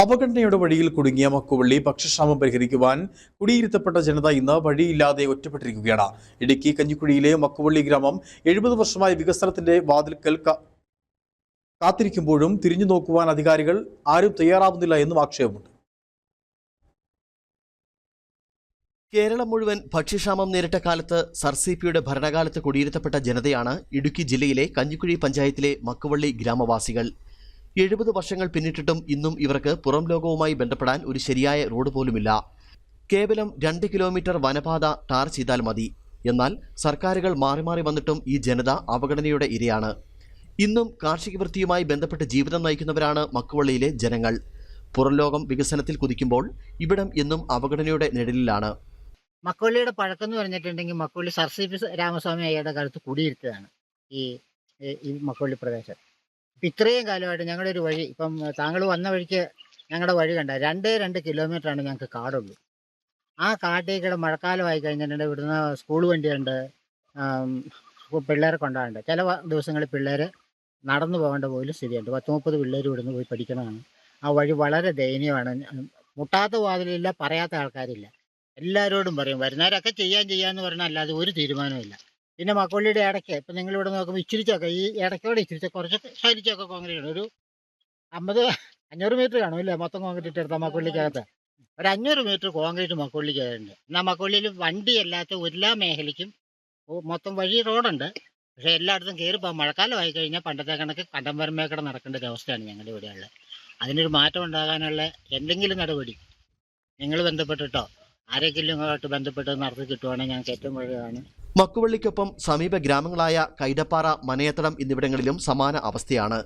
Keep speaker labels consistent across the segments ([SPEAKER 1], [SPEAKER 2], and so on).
[SPEAKER 1] അവഗണനയുടെ വഴിയിൽ കുടുങ്ങിയ മക്കുവള്ളി ഭക്ഷ്യക്ഷാമം പരിഹരിക്കുവാൻ കുടിയിരുത്തപ്പെട്ട ജനത ഇന്ന് വഴിയില്ലാതെ ഒറ്റപ്പെട്ടിരിക്കുകയാണ്. ഇടുക്കി കഞ്ഞിക്കുഴിയിലെ മക്കുവള്ളി ഗ്രാമം എഴുപത് വർഷമായി വികസനത്തിന്റെ വാതിൽക്കൽ കാത്തിരിക്കുമ്പോഴും തിരിഞ്ഞു നോക്കുവാൻ അധികാരികൾ ആരും തയ്യാറാവുന്നില്ല എന്നും ആക്ഷേപമുണ്ട്.
[SPEAKER 2] കേരളം മുഴുവൻ ഭക്ഷ്യക്ഷാമം നേരിട്ട കാലത്ത് സർ സി പിയുടെ ഭരണകാലത്ത് കുടിയിരുത്തപ്പെട്ട ജനതയാണ് ഇടുക്കി ജില്ലയിലെ കഞ്ഞിക്കുഴി പഞ്ചായത്തിലെ മക്കുവള്ളി ഗ്രാമവാസികൾ. എഴുപത് വർഷങ്ങൾ പിന്നിട്ടിട്ടും ഇന്നും ഇവർക്ക് പുറം ലോകവുമായി ബന്ധപ്പെടാൻ ഒരു ശരിയായ റോഡ് പോലുമില്ല. കേവലം രണ്ട് കിലോമീറ്റർ വനപാത ടാർ ചെയ്താൽ മതി. എന്നാൽ സർക്കാരുകൾ മാറി മാറി വന്നിട്ടും ഈ ജനത അവഗണനയുടെ ഇരയാണ്. ഇന്നും കാർഷിക വൃത്തിയുമായി ബന്ധപ്പെട്ട് ജീവിതം നയിക്കുന്നവരാണ് മക്കുവള്ളിയിലെ ജനങ്ങൾ. പുറംലോകം വികസനത്തിൽ കുതിക്കുമ്പോൾ ഇവിടം എന്നും അവഗണനയുടെ നിഴലിലാണ്.
[SPEAKER 3] മക്കോള്ളിയുടെ പഴക്കം എന്ന് പറഞ്ഞിട്ടുണ്ടെങ്കിൽ മക്കോള്ളി സർ രാമസ്വാമി അയ്യയുടെ കാലത്ത് കുടിയിരുത്തതാണ് ഈ ഈ- പ്രദേശം. ഇപ്പം ഇത്രയും കാലമായിട്ട് ഞങ്ങളുടെ ഒരു വഴി ഇപ്പം താങ്കൾ വന്ന വഴിക്ക് ഞങ്ങളുടെ വഴി കണ്ട രണ്ടേ രണ്ട് കിലോമീറ്ററാണ് ഞങ്ങൾക്ക് കാടുള്ളൂ. ആ കാട്ടിലേക്കൂടെ മഴക്കാലമായി കഴിഞ്ഞിട്ടുണ്ടെങ്കിൽ ഇവിടുന്ന് സ്കൂൾ വണ്ടിയുണ്ട് പിള്ളേരെ കൊണ്ടാറുണ്ട് ചില ദിവസങ്ങളിൽ പിള്ളേർ നടന്നു പോകേണ്ട പോലും സ്ഥിതിയുണ്ട്. പത്ത് മുപ്പത് പിള്ളേർ ഇവിടുന്ന് പോയി പഠിക്കണതാണ്. ആ വഴി വളരെ ദയനീയമാണ്. മുട്ടാത്ത വാതിലില്ല പറയാത്ത ആൾക്കാരില്ല. എല്ലാവരോടും പറയും വരുന്നവരൊക്കെ ചെയ്യാൻ ചെയ്യാന്ന് പറഞ്ഞാൽ അല്ലാതെ ഒരു തീരുമാനമില്ല പിന്നെ മക്കോളിയുടെ ഇടയ്ക്ക് ഇപ്പം നിങ്ങൾ ഇവിടെ നോക്കുമ്പോൾ ചക്ക ഈ ഇടയ്ക്കോടെ ഇച്ചിരിച്ച കുറച്ചൊക്കെ ചക്ക കോൺക്രീറ്റ് ഒരു അമ്പത് അഞ്ഞൂറ് മീറ്റർ കാണും ഇല്ലേ മൊത്തം കോൺക്രീറ്റ് എടുത്താൽ മക്കോള്ളിക്കകത്ത് ഒരു അഞ്ഞൂറ് മീറ്റർ കോൺക്രീറ്റ് മക്കോള്ളിക്കകത്തുണ്ട് എന്നാൽ മക്കോള്ളിയിൽ വണ്ടി അല്ലാത്ത എല്ലാ മേഖലയ്ക്കും മൊത്തം വഴി റോഡുണ്ട്. പക്ഷേ എല്ലായിടത്തും കയറി മഴക്കാലം മഴക്കാലമായി കഴിഞ്ഞാൽ പണ്ടത്തെ കണക്ക് കണ്ടം വരമ്പേക്കടെ നടക്കേണ്ട ഒരു അവസ്ഥയാണ് ഞങ്ങളുടെ ഇവിടെയുള്ളത്. അതിനൊരു മാറ്റം ഉണ്ടാകാനുള്ള എന്തെങ്കിലും നടപടി നിങ്ങൾ ബന്ധപ്പെട്ടിട്ടോ? ആരെങ്കിലും ആയിട്ട് ബന്ധപ്പെട്ട് നടത്തി കിട്ടുവാണെങ്കിൽ ഞങ്ങൾക്ക് ഏറ്റവും വലുതാണ്
[SPEAKER 2] മക്കുവള്ളിക്കൊപ്പം സമീപ ഗ്രാമങ്ങളായ കൈതപ്പാറ മനയത്തടം എന്നിവിടങ്ങളിലും സമാന അവസ്ഥയാണ്.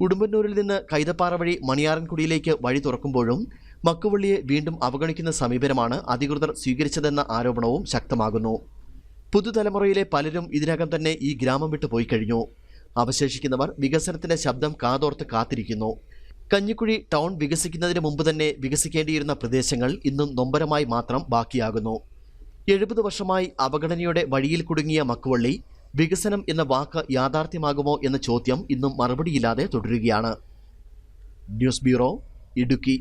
[SPEAKER 2] ഉടുമ്പന്നൂരിൽ നിന്ന് കൈതപ്പാറ വഴി മണിയാറൻകുടിയിലേക്ക് വഴി തുറക്കുമ്പോഴും മക്കുവള്ളിയെ വീണ്ടും അവഗണിക്കുന്ന സമീപനമാണ് അധികൃതർ സ്വീകരിച്ചതെന്ന ആരോപണവും ശക്തമാകുന്നു. പുതുതലമുറയിലെ പലരും ഇതിനകം തന്നെ ഈ ഗ്രാമം വിട്ടു പോയി കഴിഞ്ഞു. അവശേഷിക്കുന്നവർ വികസനത്തിന്റെ ശബ്ദം കാതോർത്ത് കാത്തിരിക്കുന്നു. കഞ്ഞിക്കുഴി ടൗൺ വികസിക്കുന്നതിന് മുമ്പ് തന്നെ വികസിക്കേണ്ടിയിരുന്ന പ്രദേശങ്ങൾ ഇന്നും നൊമ്പരമായി മാത്രം ബാക്കിയാകുന്നു. എഴുപത് വർഷമായി അവഗണനയുടെ വഴിയിൽ കുടുങ്ങിയ മക്കുവള്ളി വികസനം എന്ന വാക്ക് യാഥാർത്ഥ്യമാകുമോ എന്ന ചോദ്യം ഇന്നും മറുപടിയില്ലാതെ തുടരുകയാണ്. News bureau Idukki.